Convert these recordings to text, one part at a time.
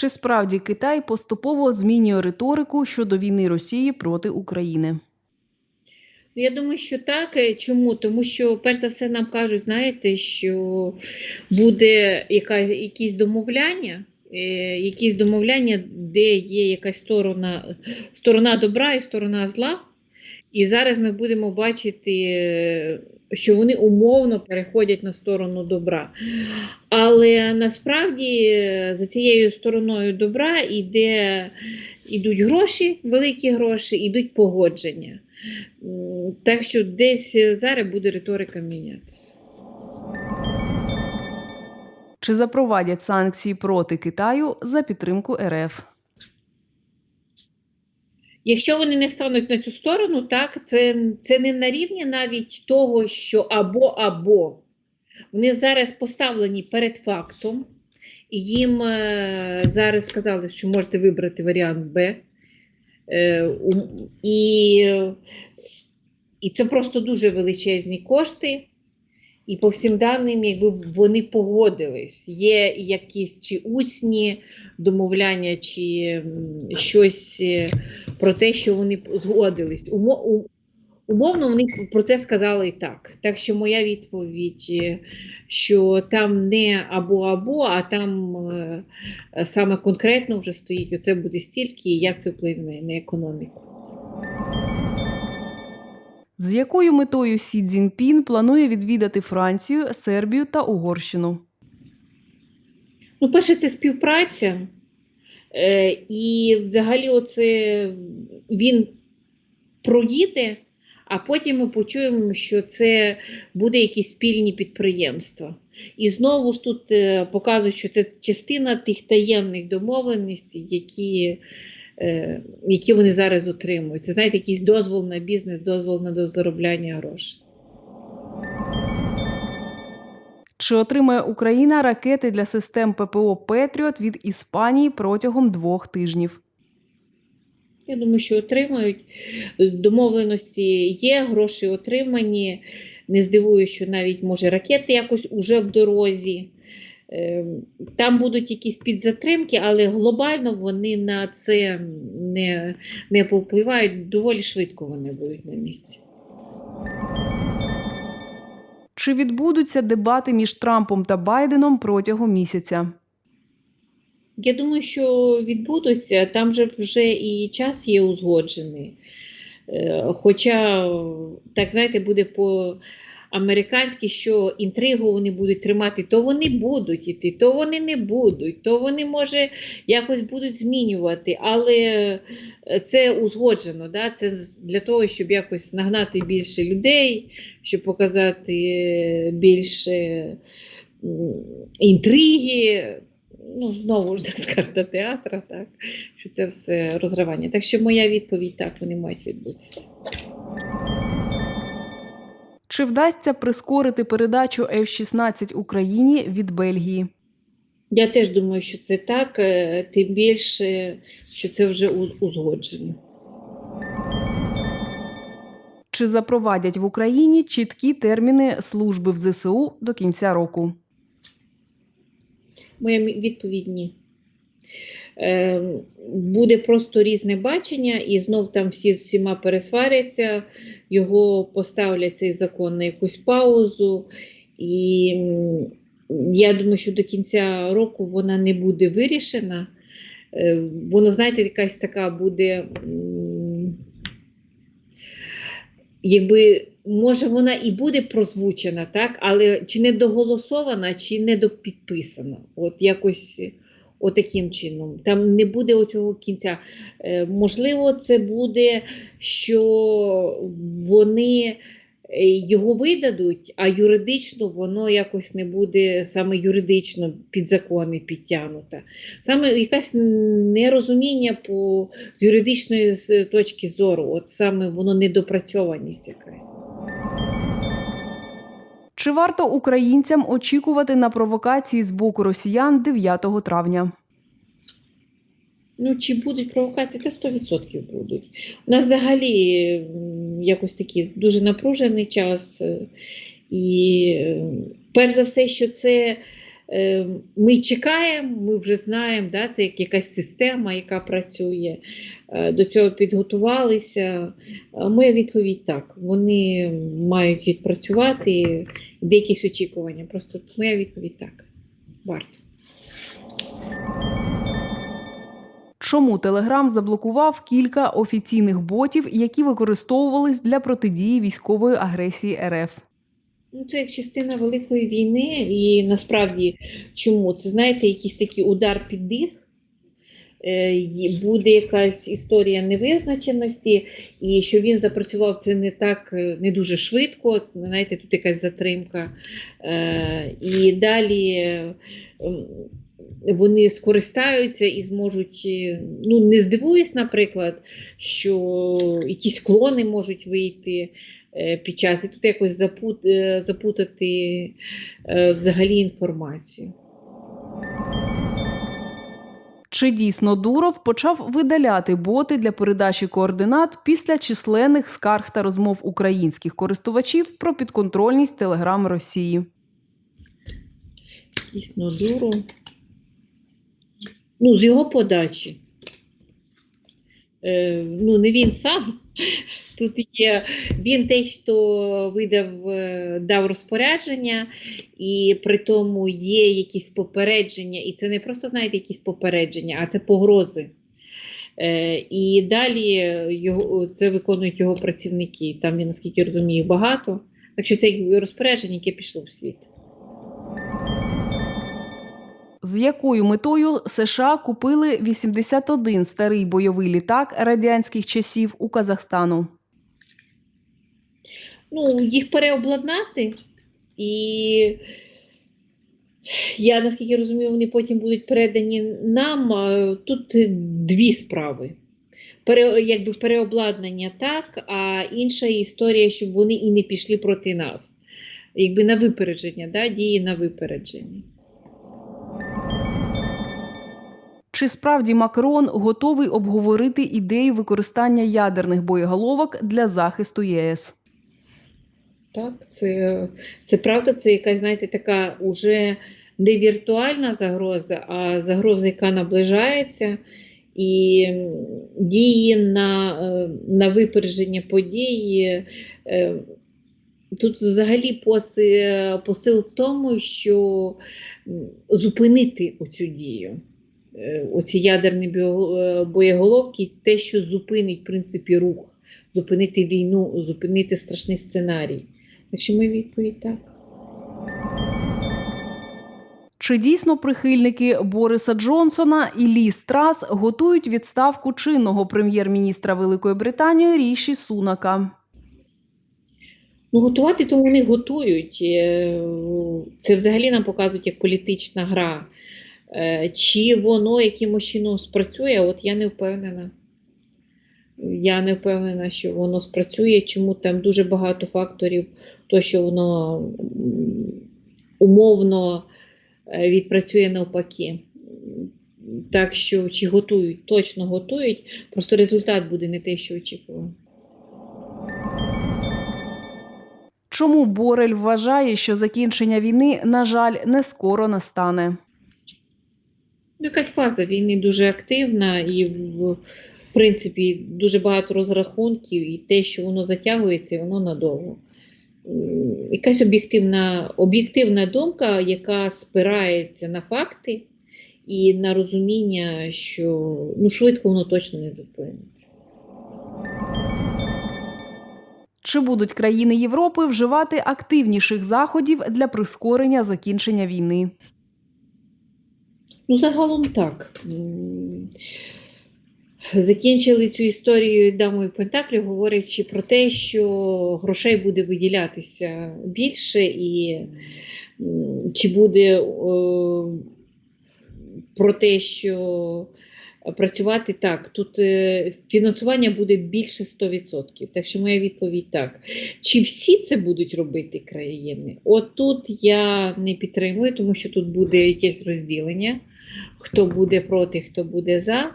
Чи справді Китай поступово змінює риторику щодо війни Росії проти України? Ну, Я думаю, що так. Е, Чому? Тому що, перш за все, нам кажуть, знаєте, що буде яка, якісь домовляння, е, якісь домовляння, де є якась сторона, сторона добра і сторона зла. І зараз ми будемо бачити, що вони умовно переходять на сторону добра. Але насправді за цією стороною добра йде, йдуть гроші, великі гроші, йдуть погодження. Так що десь зараз буде риторика мінятися. Чи запровадять санкції проти Китаю за підтримку РФ? Якщо вони не стануть на цю сторону, так це, це не на рівні навіть того, що або або. Вони зараз поставлені перед фактом, їм е, зараз сказали, що можете вибрати варіант Б. Е, і, і це просто дуже величезні кошти. І по всім даним, якби вони погодились, є якісь чи усні домовляння, чи щось е, про те, що вони згодились. Умо, умовно вони про це сказали і так. Так що моя відповідь, е, що там не або-або, а там е, саме конкретно вже стоїть, оце буде стільки, і як це вплине на економіку. З якою метою Сі Цзіньпін планує відвідати Францію, Сербію та Угорщину? Ну, перше, це співпраця. Е, і взагалі, оце він проїде, а потім ми почуємо, що це буде якісь спільні підприємства. І знову ж тут е, показують, що це частина тих таємних домовленостей, які, які вони зараз отримують. Це знаєте, якийсь дозвол на бізнес, дозвол на заробляння грошей. Чи отримає Україна ракети для систем ППО Петріот від Іспанії протягом двох тижнів? Я думаю, що отримають. Домовленості є, гроші отримані. Не здивую, що навіть може ракети якось уже в дорозі. Ем, Там будуть якісь підзатримки, але глобально вони на це не, не повпливають. Доволі швидко вони будуть на місці. Чи відбудуться дебати між Трампом та Байденом протягом місяця? Я думаю, що відбудуться, там же вже і час є узгоджений. Е, Хоча, так знаєте, буде по американськи, що інтригу вони будуть тримати, то вони будуть іти, то вони не будуть, то вони, може, якось будуть змінювати, але це узгоджено. Да? Це для того, щоб якось нагнати більше людей, щоб показати е, більше інтриги. Ну, знову ж так з карта театра, так, що це все розривання. Так що моя відповідь так, вони мають відбутися. Чи вдасться прискорити передачу F-16 Україні від Бельгії? Я теж думаю, що це так, е, тим більше, що це вже узгоджено. Чи запровадять в Україні чіткі терміни служби в ЗСУ до кінця року? Моя відповідь ні. Е, буде просто різне бачення, і знов там всі з всіма пересваряться, його поставлять цей закон на якусь паузу. І я думаю, що до кінця року вона не буде вирішена. Е, воно, знаєте, якась така буде. Якби може вона і буде прозвучена, так, але чи не доголосована, чи не допідписана. От якось отаким чином. Там не буде оцього кінця. Е, можливо, це буде, що вони е, його видадуть, а юридично воно якось не буде саме юридично під закони підтягнуто. Саме якесь нерозуміння по з юридичної точки зору, от саме воно недопрацьованість якась. Чи варто українцям очікувати на провокації з боку росіян 9 травня? Ну, чи будуть провокації, це 100% будуть. У нас взагалі якось такий дуже напружений час. е, І е, перш за все, що це Е, Ми чекаємо, ми вже знаємо, да, це якась система, яка працює. Е, До цього підготувалися. Е, Моя відповідь так. Вони мають відпрацювати де якісь очікування. Просто моя відповідь так. Варто. Чому Телеграм заблокував кілька офіційних ботів, які використовувались для протидії військової агресії РФ? Ну, це як частина великої війни, і насправді чому? Це знаєте, якийсь такий удар під дих. Е, Буде якась історія невизначеності, і що він запрацював це не так е, не дуже швидко. Знаєте, тут якась затримка. Е, І далі вони скористаються і зможуть. Ну, не здивуюсь, наприклад, що якісь клони можуть вийти під час і тут якось запут, запутати взагалі інформацію. Чи дійсно Дуров почав видаляти боти для передачі координат після численних скарг та розмов українських користувачів про підконтрольність Телеграм Росії? Дійсно, Дуров. Ну, з його подачі. Е, ну, не він сам. Тут є він те, хто видав, е, дав розпорядження, і при тому є якісь попередження, і це не просто, знаєте, якісь попередження, а це погрози. Е, і далі його, це виконують його працівники. Там, я наскільки розумію, багато. Так що це розпорядження, яке пішло в світ. З якою метою США купили 81 старий бойовий літак радянських часів у Казахстану? ну, їх переобладнати, і я наскільки розумію, вони потім будуть передані нам. Тут дві справи. Пере, якби переобладнання так, а інша історія, щоб вони і не пішли проти нас. Якби на випередження, да, дії на випередження. Чи справді Макрон готовий обговорити ідею використання ядерних боєголовок для захисту ЄС? Так, це, це правда, це якась, знаєте, така уже не віртуальна загроза, а загроза, яка наближається, і дії на, е, на випередження подій. е, Тут взагалі поси- посил в тому, що зупинити оцю дію. Е, Оці ядерні е, боєголовки, те, що зупинить в принципі рух, зупинити війну, зупинити страшний сценарій. Так що моя відповідь так. Чи дійсно прихильники Бориса Джонсона і Лі Страс готують відставку чинного прем'єр-міністра Великої Британії Ріші Сунака? Ну, готувати то вони готують. Е, Це взагалі нам показують як політична гра. Е, Чи воно якимось чином спрацює, от я не впевнена. Я не впевнена, що воно спрацює, чому там дуже багато факторів, то що воно умовно е, відпрацює навпаки. Так що чи готують, точно готують, просто результат буде не те, що очікували. Чому Борель вважає, що закінчення війни, на жаль, не скоро настане? Ну, Якась фаза війни дуже активна і, в, принципі, дуже багато розрахунків, і те, що воно затягується, воно надовго. Якась об'єктивна, об'єктивна думка, яка спирається на факти і на розуміння, що ну, швидко воно точно не зупиниться. Чи будуть країни Європи вживати активніших заходів для прискорення закінчення війни? Ну, загалом так. Закінчили цю історію дамою Пентаклів, говорячи про те, що грошей буде виділятися більше, і чи буде е, про те, що працювати так. Тут е, фінансування буде більше 100%. Так що моя відповідь так. Чи всі це будуть робити країни? От тут я не підтримую, тому що тут буде якесь розділення хто буде проти, хто буде за.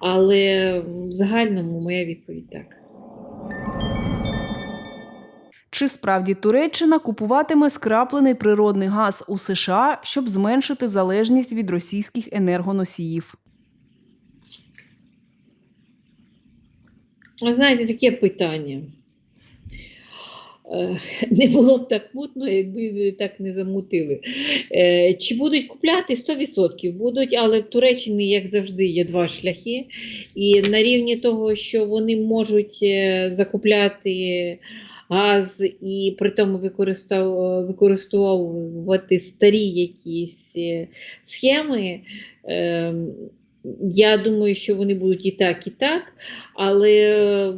Але в загальному моя відповідь так. Чи справді Туреччина купуватиме скраплений природний газ у США, щоб зменшити залежність від російських енергоносіїв? Ви знаєте, таке питання. Не було б так мутно, якби так не замутили. Е, Чи будуть купляти? 100% будуть, але в Туреччині, як завжди, є два шляхи. І на рівні того, що вони можуть е, закупляти газ і при тому використовувати старі якісь е, схеми. е, Я думаю, що вони будуть і так, і так, але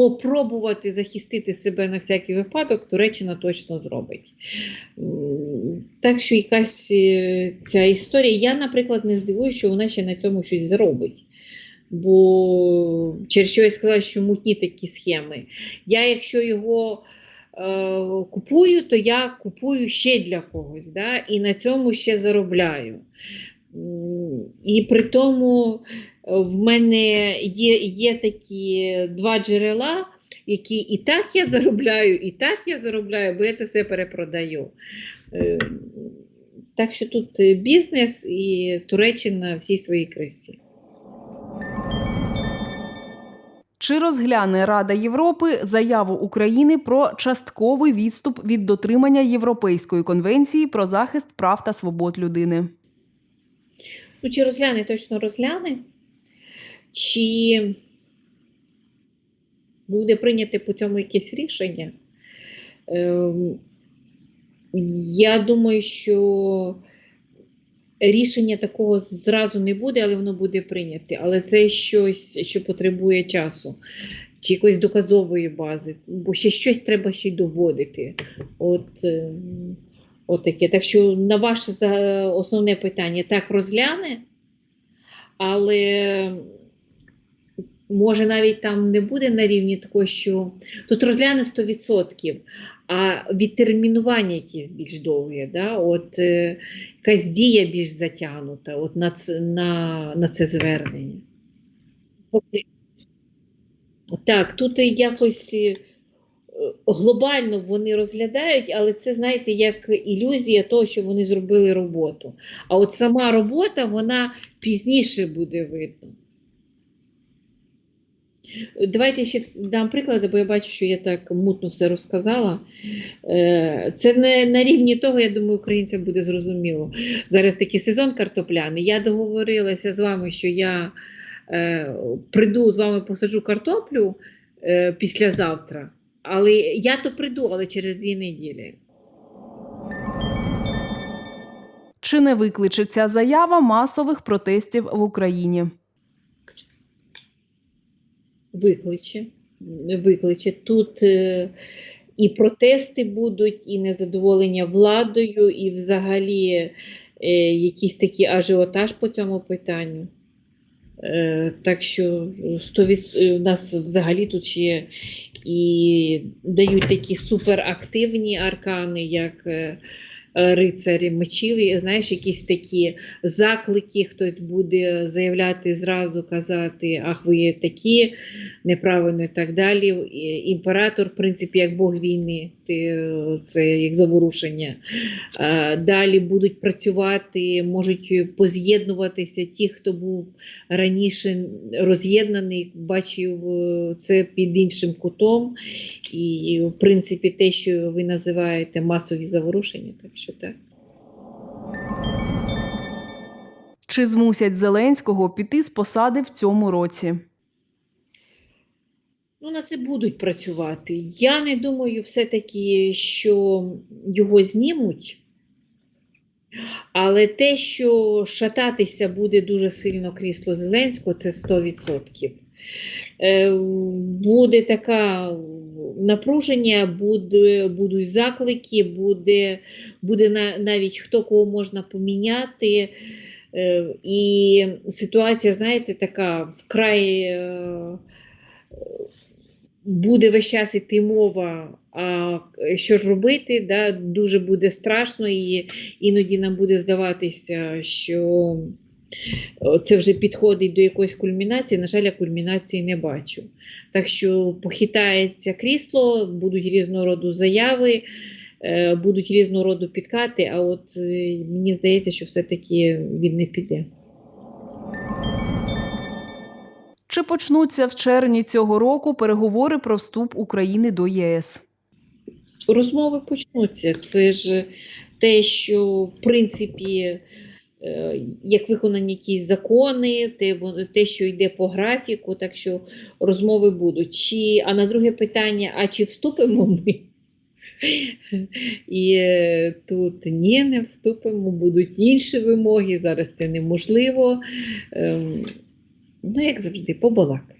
попробувати захистити себе на всякий випадок Туреччина точно зробить. Так що якась е, ця історія. Я, наприклад, не здивуюся, що вона ще на цьому щось зробить. Бо через що я сказала, що мутні такі схеми. Я, якщо його е, купую, то я купую ще для когось, да? і на цьому ще заробляю. І при тому е, в мене є, є такі два джерела, які і так я заробляю, і так я заробляю, бо я це все перепродаю. Е, Так що тут е, бізнес і Туреччина всій своїй красі. Чи розгляне Рада Європи заяву України про частковий відступ від дотримання Європейської конвенції про захист прав та свобод людини? Ну, чи розгляне, точно розгляне, чи буде прийняте по цьому якесь рішення? Ем, я думаю, що рішення такого зразу не буде, але воно буде прийняте. Але це щось, що потребує часу, чи якоїсь доказової бази, бо ще щось треба ще й доводити. От, ем, от таке. Так що на ваше основне питання так розгляне, але може навіть там не буде на рівні такого, що тут розгляне 100%, а відтермінування якесь більш довге, да? от, е, якась дія більш затягнута от на, це, на, на це звернення. Так, тут якось е, глобально вони розглядають, але це, знаєте, як ілюзія того, що вони зробили роботу. А от сама робота, вона пізніше буде видно. Давайте ще дам приклади, бо я бачу, що я так мутно все розказала. Е, Це не на рівні того, я думаю, українцям буде зрозуміло. Зараз такий сезон картопляний. Я договорилася з вами, що я е, прийду з вами посаджу картоплю е, післязавтра. Але я то прийду, але через дві неділі. Чи не викличе ця заява масових протестів в Україні? Викличе. Викличе. Тут е, і протести будуть, і незадоволення владою, і взагалі е, якийсь такий ажіотаж по цьому питанню. Е, так що 100 від... е, у нас взагалі тут є і дають такі суперактивні аркани, як е, е, рицарі мечів, знаєш, якісь такі заклики, хтось буде заявляти зразу, казати, ах, ви такі, неправильно і так далі. Імператор, в принципі, як Бог війни, ти, е, це як заворушення. Е, Далі будуть працювати, можуть поз'єднуватися ті, хто був раніше роз'єднаний, бачив е, це під іншим кутом. І, в принципі, те, що ви називаєте масові заворушення, так що так. Чи змусять Зеленського піти з посади в цьому році? Ну, на це будуть працювати. Я не думаю, все-таки, що його знімуть. Але те, що шататися буде дуже сильно крісло Зеленського, це 100%. Е, Буде така напруження, буде, будуть заклики, буде, буде навіть хто кого можна поміняти. Е, І ситуація, знаєте, така вкрай. е, буде весь час іти мова, а що ж робити, да, дуже буде страшно, і іноді нам буде здаватися, що це вже підходить до якоїсь кульмінації. На жаль, я кульмінації не бачу. Так що похитається крісло, будуть різного роду заяви, е, будуть різного роду підкати, а от е, мені здається, що все-таки він не піде. Чи почнуться в червні цього року переговори про вступ України до ЄС? Розмови почнуться. Це ж те, що в принципі, як виконані якісь закони, те, те, що йде по графіку, так що розмови будуть. Чи, а на друге питання: а чи вступимо ми? І е, тут ні, не вступимо, будуть інші вимоги. Зараз це неможливо. Ем, Ну, як завжди, побалакаємо.